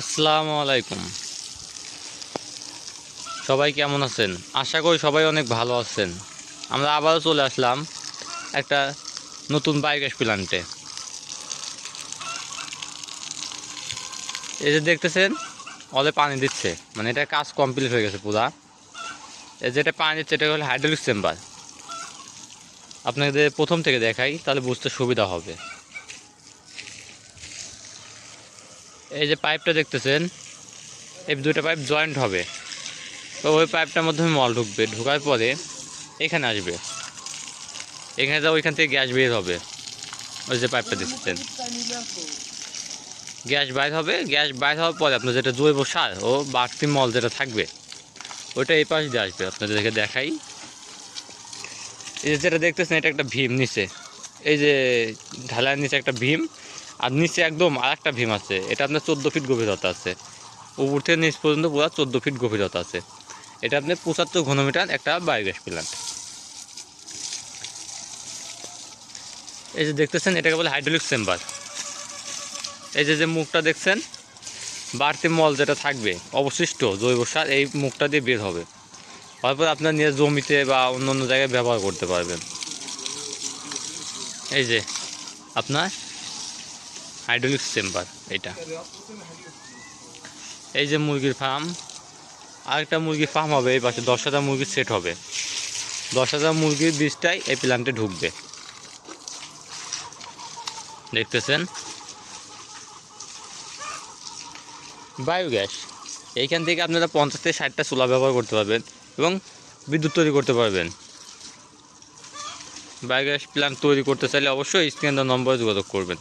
আসসালামু আলাইকুম। সবাই কেমন আছেন? আশা করি সবাই অনেক ভালো আছেন। আমরা আবারও চলে আসলাম একটা নতুন বায়োগ্যাস প্ল্যান্টে এই যে দেখতেছেন অলে পানি দিচ্ছে। মানে এটা কাজ কমপ্লিট হয়ে গেছে পুরা। এই যেটা পানি দিচ্ছে, এটা হলো হাইড্রোলিক চেম্বার। আপনাদের প্রথম থেকে দেখাই, তাহলে বুঝতে সুবিধা হবে। এই যে পাইপটা দেখতেছেন, এই দুটো পাইপ জয়েন্ট হবে। তো ওই পাইপটার মাধ্যমে মল ঢুকবে। ঢোকার পরে এখানে আসবে। এখানে যা ওইখান থেকে গ্যাস বের হবে। ওই যে পাইপটা দেখতেছেন। গ্যাস বাইর হবে। গ্যাস বাইর হওয়ার পরে আপনার যেটা জৈব সার ও বাড়তি মল যেটা থাকবে, ওইটা এই পাশ দিয়ে আসবে। আপনাদেরকে দেখাই। এই যে যেটা দেখতেছেন, এটা একটা ভীম নিচে। এই যে ঢালাইয়ের নিচে একটা ভীম। আর নিচে একদম আর একটা ভীম আছে। এটা আপনার চোদ্দ ফিট গভীরতা আছে। উপর থেকে নিচ পর্যন্ত পুরো চোদ্দ ফিট গভীরতা আছে। এটা আপনার পঁচাত্তর ঘনমিটার একটা বায়োগ্যাস প্ল্যান্ট এই যে দেখতেছেন, এটাকে বলে হাইড্রোলিক চেম্বার। এই যে যে মুখটা দেখছেন, বাড়তি মল যেটা থাকবে, অবশিষ্ট জৈব সার, এই মুখটা দিয়ে বের হবে। তারপর আপনার নিজের জমিতে বা অন্য অন্য জায়গায় ব্যবহার করতে পারবেন। এই যে, আপনার হাইড্রোলিক চেম্বার এটা এই যে মুরগির ফার্ম, আরেকটা মুরগির ফার্ম হবে এই পাশে, দশ হাজার মুরগির সেট হবে। দশ হাজার মুরগির বীজটাই এই প্ল্যান্টে ঢুকবে। দেখতেছেন? বায়োগ্যাস, এইখান থেকে আপনারা পঞ্চাশ থেকে ষাটটা চুলা ব্যবহার করতে পারবেন এবং বিদ্যুৎ তৈরি করতে পারবেন। বায়োগ্যাস প্ল্যান্ট তৈরি করতে চাইলে অবশ্যই স্ক্রিন নম্বরে যোগাযোগ করবেন।